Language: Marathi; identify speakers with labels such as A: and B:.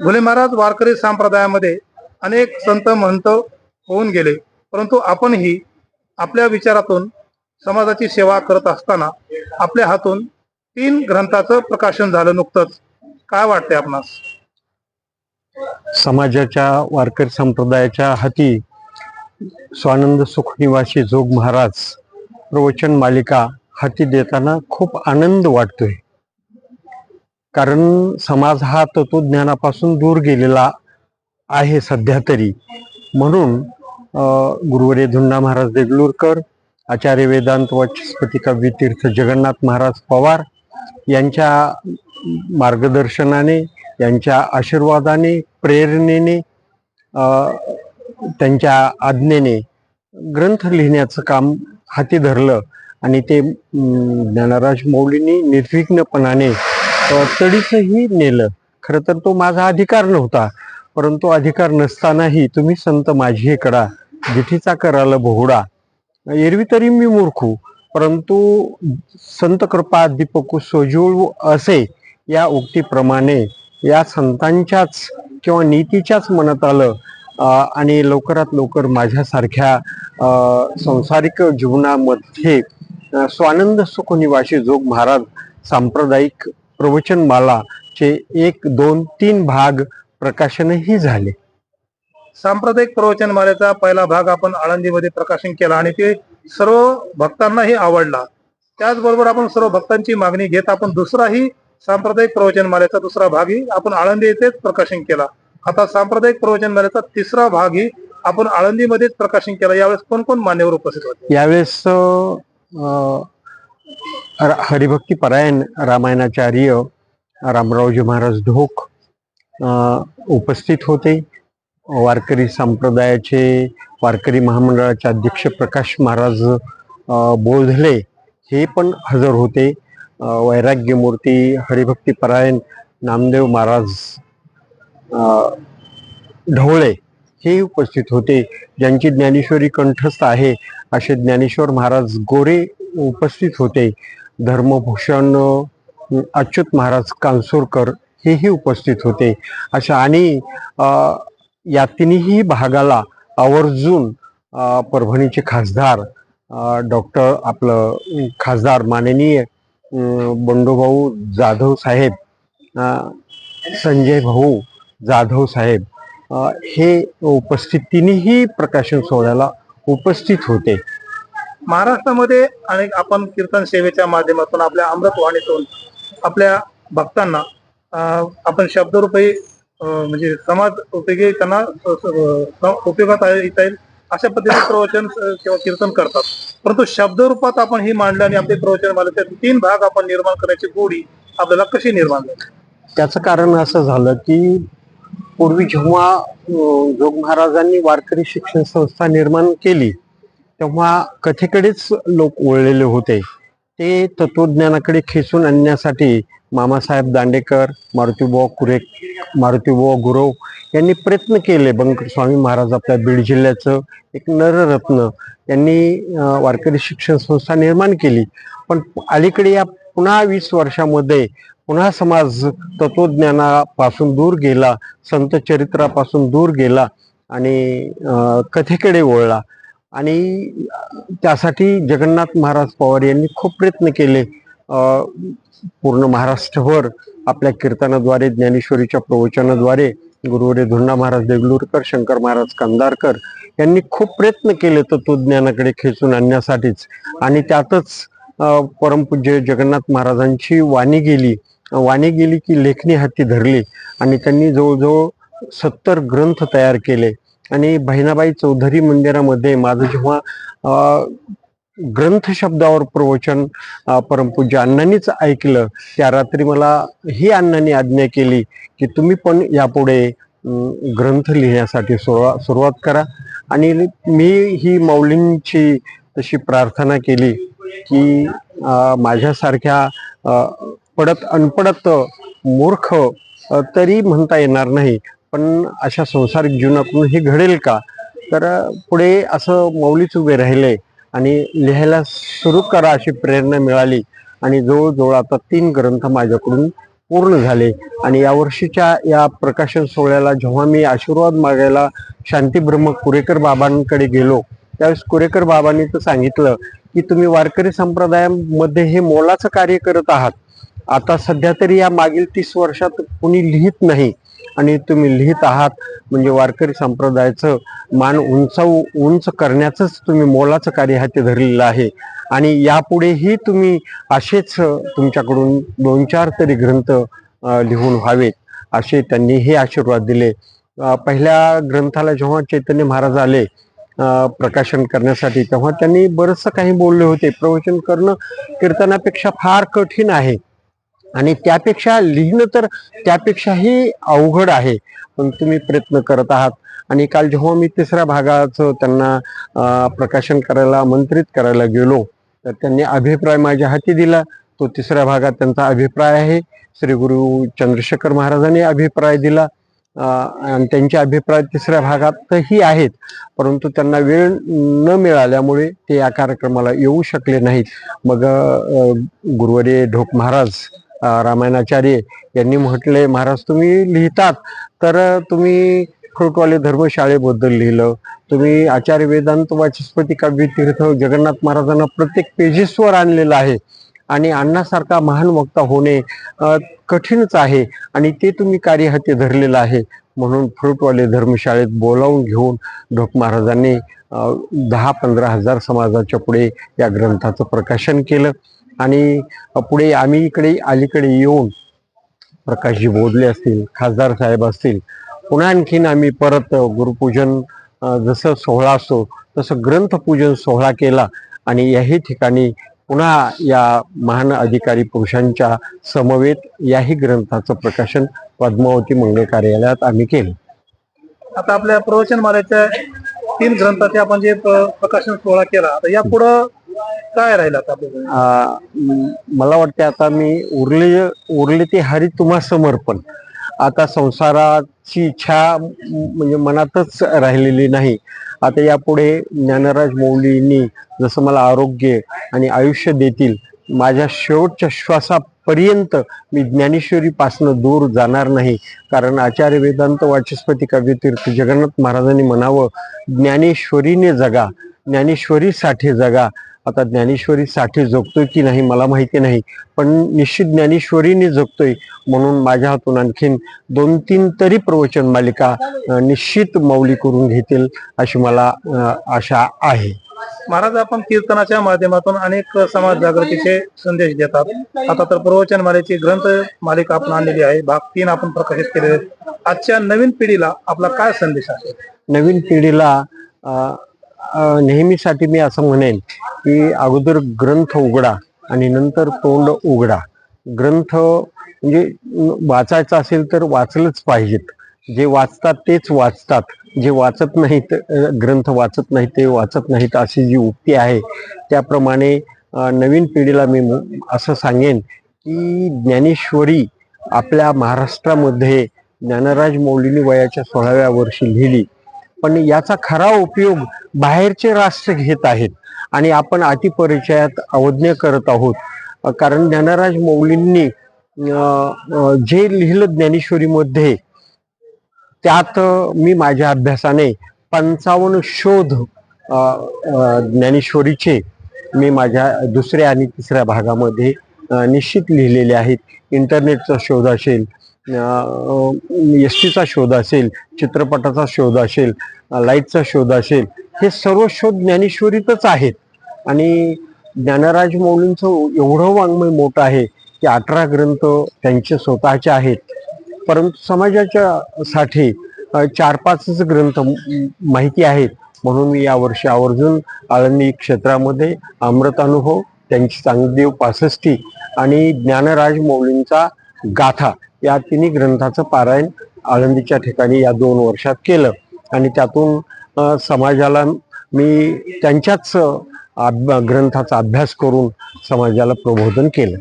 A: भुले महाराज वारकरी संप्रदायामध्ये अनेक संत महंत होऊन गेले. परंतु आपणही आपल्या विचारातून समाजाची सेवा करत असताना आपल्या हातून तीन ग्रंथाचं प्रकाशन झालं नुकतंच. काय वाटतंय आपणास?
B: समाजाच्या वारकरी संप्रदायाच्या हाती स्वानंद सुखनिवासी जोग महाराज प्रवचन मालिका हाती देताना खूप आनंद वाटतोय. कारण समाज हा तत्वज्ञानापासून दूर गेलेला आहे सध्या तरी. म्हणून गुरुवरे धुंडा महाराज देगलूरकर आचार्य वेदांत वचस्पती कवितीर्थ जगन्नाथ महाराज पवार यांच्या मार्गदर्शनाने यांच्या आशीर्वादाने प्रेरणेने त्यांच्या आज्ञेने ग्रंथ लिहिण्याचं काम हाती धरलं आणि ते ज्ञानराज मौलींनी निर्विघ्नपणाने अ, नेलं. खरं तर तो माझा अधिकार नव्हता. परंतु अधिकार नसतानाही तुम्ही संत माझी हे कडा जिठीचा कराल बहुडा. एरवी तरी मी मूर्खू. परंतु संत कृपा दीपकू सोजूळ असे या उक्तीप्रमाणे या संतांच्याच किंवा नीतीच्याच मनात आलं आणि लवकरात लवकर माझ्यासारख्या संसारिक जीवनामध्ये स्वानंद सुखनिवासी जोग महाराज सांप्रदायिक प्रवचनमालाचे एक दोन तीन भाग प्रकाशनही झाले.
A: सांप्रदायिक प्रवचनमालेचा पहिला भाग आपण आळंदीमध्ये प्रकाशन केला आणि ते सर्व भक्तांनाही आवडला. त्याचबरोबर आपण सर्व भक्तांची मागणी घेत आपण दुसराही सांप्रदायिक प्रवचनमालेचा दुसरा भागही आपण आळंदी येथेच प्रकाशन केला. आता सांप्रदायिक प्रवचनमालेचा तिसरा भागही आपण आळंदीमध्येच प्रकाशन केला. यावेळेस कोण कोण मान्यवर उपस्थित होते?
B: यावेळेस हरिभक्ती परायण रामायणाचार्य रामरावजी महाराज ढोक उपस्थित होते. वारकरी संप्रदायाचे वारकरी महामंडळाचे अध्यक्ष प्रकाश महाराज बोधले हे पण हजर होते. वैराग्यमूर्ती हरिभक्ती परायण नामदेव महाराज ढवळे हे उपस्थित होते. ज्यांची ज्ञानेश्वरी कंठस्थ आहे असे ज्ञानेश्वर महाराज गोरे उपस्थित होते. धर्मभूषण अच्युत महाराज कांसोरकर हेही उपस्थित होते. अशा आणि या तिन्ही भागाला आवर्जून परभणीचे खासदार डॉक्टर आपलं खासदार माननीय बंडोभाऊ जाधव साहेब संजय भाऊ जाधव साहेब हे उपस्थित तिन्ही प्रकाशन सोहळ्याला उपस्थित होते.
A: महाराष्ट्रामध्ये अनेक आपण कीर्तन सेवेच्या माध्यमातून आपल्या अमृतवाणीतून आपल्या भक्तांना आपण शब्दरूपी म्हणजे समाज उपयोगी त्यांना उपयोगात येता येईल अशा पद्धतीने प्रवचन किंवा कीर्तन करतात. परंतु शब्दरूपात आपण ही मांडलं आणि आपले प्रवचन मालिकेत तीन भाग आपण निर्माण करण्याची गोडी आपल्याला कशी निर्माण झाली?
B: त्याचं कारण असं झालं की पूर्वी जेव्हा जोग महाराजांनी वारकरी शिक्षण संस्था निर्माण केली तेव्हा कथेकडेच लोक वळलेले होते. ते तत्वज्ञानाकडे खेचून आणण्यासाठी मामासाहेब दांडेकर मारुतीबुवा कुरे मारुतीबुवा गुरव यांनी प्रयत्न केले. बंकर स्वामी महाराज आपल्या बीड जिल्ह्याचं एक नररत्न यांनी वारकरी शिक्षण संस्था निर्माण केली. पण अलीकडे या पुन्हा वीस वर्षामध्ये पुन्हा समाज तत्वज्ञानापासून दूर गेला संत चरित्रापासून दूर गेला आणि कथेकडे वळला. आणि त्यासाठी जगन्नाथ महाराज पवार यांनी खूप प्रयत्न केले पूर्ण महाराष्ट्रभर आपल्या कीर्तनाद्वारे ज्ञानेश्वरीच्या प्रवचनाद्वारे गुरुवरे धुंडा महाराज देगलूरकर शंकर महाराज कंदारकर यांनी खूप प्रयत्न केले तत्वज्ञानाकडे खेचून आणण्यासाठीच. आणि त्यातच परमपूज्य जगन्नाथ महाराजांची वाणी गेली. वाणी गेली की लेखणी हाती धरली आणि त्यांनी जवळजवळ सत्तर ग्रंथ तयार केले. आणि बहिणाबाई चौधरी मंदिरामध्ये माझं जेव्हा ग्रंथ शब्दावर प्रवचन परमपूज्य अण्णांनीच ऐकलं त्या रात्री मला ही अण्णांनी आज्ञा केली की तुम्ही पण यापुढे ग्रंथ लिहिण्यासाठी सुरुवात सुरुवात करा. आणि मी ही मौलींची तशी प्रार्थना केली की माझ्यासारख्या पडत अनपडत मूर्ख तरी म्हणता येणार नाही. पण अशा संसारिक जीवनातून हे घडेल का? तर पुढे असं मौलीच उभे राहिले आणि लिहायला सुरू करा अशी प्रेरणा मिळाली आणि जवळजवळ आता तीन ग्रंथ माझ्याकडून पूर्ण झाले. आणि या वर्षीच्या या प्रकाशन सोहळ्याला जेव्हा मी आशीर्वाद मागायला शांतीब्रह्म कुरेकर बाबांकडे गेलो त्यावेळेस कुरेकर बाबांनी तर सांगितलं की तुम्ही वारकरी संप्रदायामध्ये हे मोलाचं कार्य करत आहात. आता सध्या तरी या मागील तीस वर्षात कुणी लिहित नाही. आणि तुम्ही लिहित आहात म्हणजे वारकरी संप्रदायाचं मान उंचावू उंच करण्याचंच तुम्ही मोलाचं कार्य हाती धरलेलं आहे. आणि यापुढेही तुम्ही असेच तुमच्याकडून दोन चार तरी ग्रंथ लिहून व्हावेत असे त्यांनी हे आशीर्वाद दिले. पहिल्या ग्रंथाला जेव्हा चैतन्य महाराज आले प्रकाशन करण्यासाठी तेव्हा त्यांनी बरंचसं काही बोलले होते. प्रवचन करणं कीर्तनापेक्षा फार कठीण आहे. आणि त्यापेक्षा लिहिणं तर त्यापेक्षाही अवघड आहे. पण तुम्ही प्रयत्न करत आहात. आणि काल जेव्हा मी तिसऱ्या भागाचं त्यांना प्रकाशन करायला आमंत्रित करायला गेलो तर त्यांनी अभिप्राय माझ्या हाती दिला. तो तिसऱ्या भागात त्यांचा अभिप्राय आहे. श्री गुरु चंद्रशेखर महाराजांनी अभिप्राय दिला. आणि त्यांचे अभिप्राय तिसऱ्या भागातही आहेत. परंतु त्यांना वेळ न मिळाल्यामुळे ते या कार्यक्रमाला येऊ शकले नाहीत. मग गुरुवारी ढोक महाराज रामायणाचार्य यांनी म्हटले महाराज तुम्ही लिहितात तर तुम्ही फ्रुटवाले धर्मशाळेबद्दल लिहिलं. तुम्ही आचार्य वेदांत वाचस्पती काव्य तीर्थ जगन्नाथ महाराजांना प्रत्येक पेजेसवर आणलेलं आहे. आणि अण्णासारखा महान वक्ता होणे कठीणच आहे. आणि ते तुम्ही कार्य हाती धरलेलं आहे. म्हणून फ्रुटवाले धर्मशाळेत बोलावून घेऊन ढोक महाराजांनी दहा पंधरा हजार समाजाच्या पुढे या ग्रंथाचं प्रकाशन केलं. आणि पुढे आम्ही इकडे अलीकडे येऊन प्रकाशजी बोधले असतील खासदार साहेब असतील पुन्हा आणखीन आम्ही परत गुरुपूजन जसं सोहळा असतो तसं ग्रंथपूजन सोहळा केला आणि याही ठिकाणी पुन्हा या महान अधिकारी पुरुषांच्या समवेत याही ग्रंथाचं प्रकाशन पद्मावती मंगळ कार्यालयात आम्ही केलं.
A: आता आपल्या प्रवचनमालेच्या तीन ग्रंथाचे आपण जे प्रकाशन सोहळा केला आता यापुढं काय राहिलं आता
B: आ, म, मला वाटते आता मी उरले उरले ते हरी तुम्हा समर्पण. आता संसाराची इच्छा म, म्हणजे मनातच राहिलेली नाही. आता यापुढे ज्ञानराज मौलींनी जसं मला आरोग्य आणि आयुष्य देतील माझ्या शेवटच्या श्वासापर्यंत मी ज्ञानेश्वरीपासनं दूर जाणार नाही. कारण आचार्य वेदांत वाचस्पती काव्यतीर्थ जगन्नाथ महाराजांनी म्हणावं ज्ञानेश्वरीने जगा ज्ञानेश्वरीसाठी जगा. आता ज्ञानेश्वरीसाठी जगतोय की नाही मला माहिती नाही पण निश्चित ज्ञानेश्वरीने जगतोय म्हणून माझ्या हातून आणखीन दोन तीन तरी प्रवचन मालिका निश्चित मौली करून घेतील अशी मला आशा आहे.
A: महाराज आपण कीर्तनाच्या माध्यमातून अनेक समाज जागृतीचे संदेश देतात. आता तर प्रवचन मालेची ग्रंथ मालिका आपण आणलेली आहे. भाग तीन आपण प्रकाशित केलेले. आजच्या नवीन पिढीला आपला काय संदेश असेल
B: नवीन पिढीला नेहमीसाठी मी असं म्हणेन की अगोदर ग्रंथ उघडा आणि नंतर तोंड उघडा. ग्रंथ म्हणजे वाचायचं असेल तर वाचलंच पाहिजेत. जे वाचतात तेच वाचतात. जे वाचत नाहीत ग्रंथ वाचत नाहीत ते वाचत नाहीत अशी जी उक्ती आहे त्याप्रमाणे नवीन पिढीला मी असं सांगेन की ज्ञानेश्वरी आपल्या महाराष्ट्रामध्ये ज्ञानराज मौलीनी वयाच्या सोळाव्या वर्षी लिहिली. पण याचा खरा उपयोग बाहेरचे राष्ट्र घेत आहेत. आणि आपण अतिपरिचयात अवज्ञ करत आहोत. कारण ज्ञानराज मौलींनी जे लिहिलं ज्ञानेश्वरीमध्ये त्यात मी माझ्या अभ्यासाने पंचावन्न शोध ज्ञानेश्वरीचे मी माझ्या दुसऱ्या आणि तिसऱ्या भागामध्ये निश्चित लिहिलेले आहेत. इंटरनेटचा शोध असेल एस टीचा शोध असेल चित्रपटाचा शोध असेल लाईटचा शोध असेल हे सर्व शोध ज्ञानेश्वरीतच आहेत. आणि ज्ञानराज मौलींचं एवढं वाङ्मय मोठं आहे की अठरा ग्रंथ त्यांचे स्वतःचे आहेत. परंतु समाजाच्या साठी चार पाचच ग्रंथ माहिती आहेत. म्हणून मी यावर्षी आवर्जून आळंदी क्षेत्रामध्ये अमृत अनुभव त्यांची चांगदेव पासष्टी आणि ज्ञानराज मौलींचा गाथा या तिन्ही ग्रंथाचं पारायण आळंदीच्या ठिकाणी या दोन वर्षात केलं. आणि त्यातून समाजाला मी त्यांच्याच ग्रंथाचा अभ्यास करून समाजाला प्रबोधन केलं.